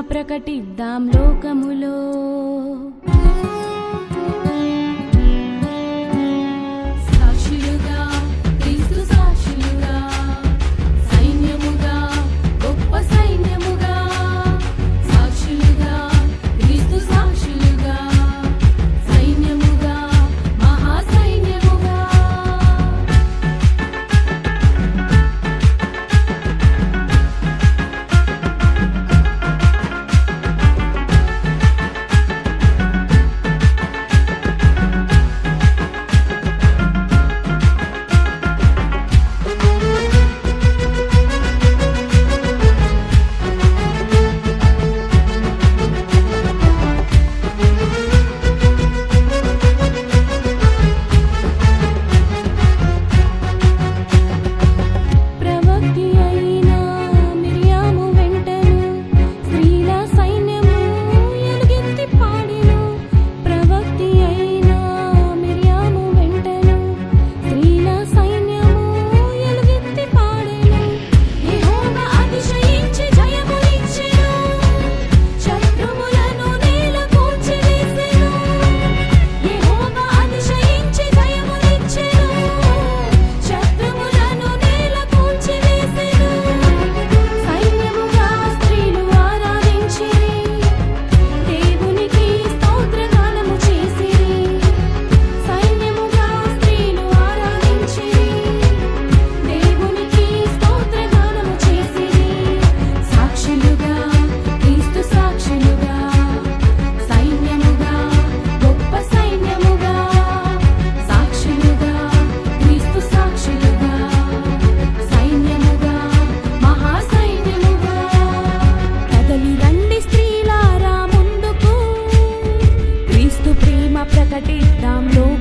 ప్రకటిద్దాం లోకములో. কাটে দাম লোক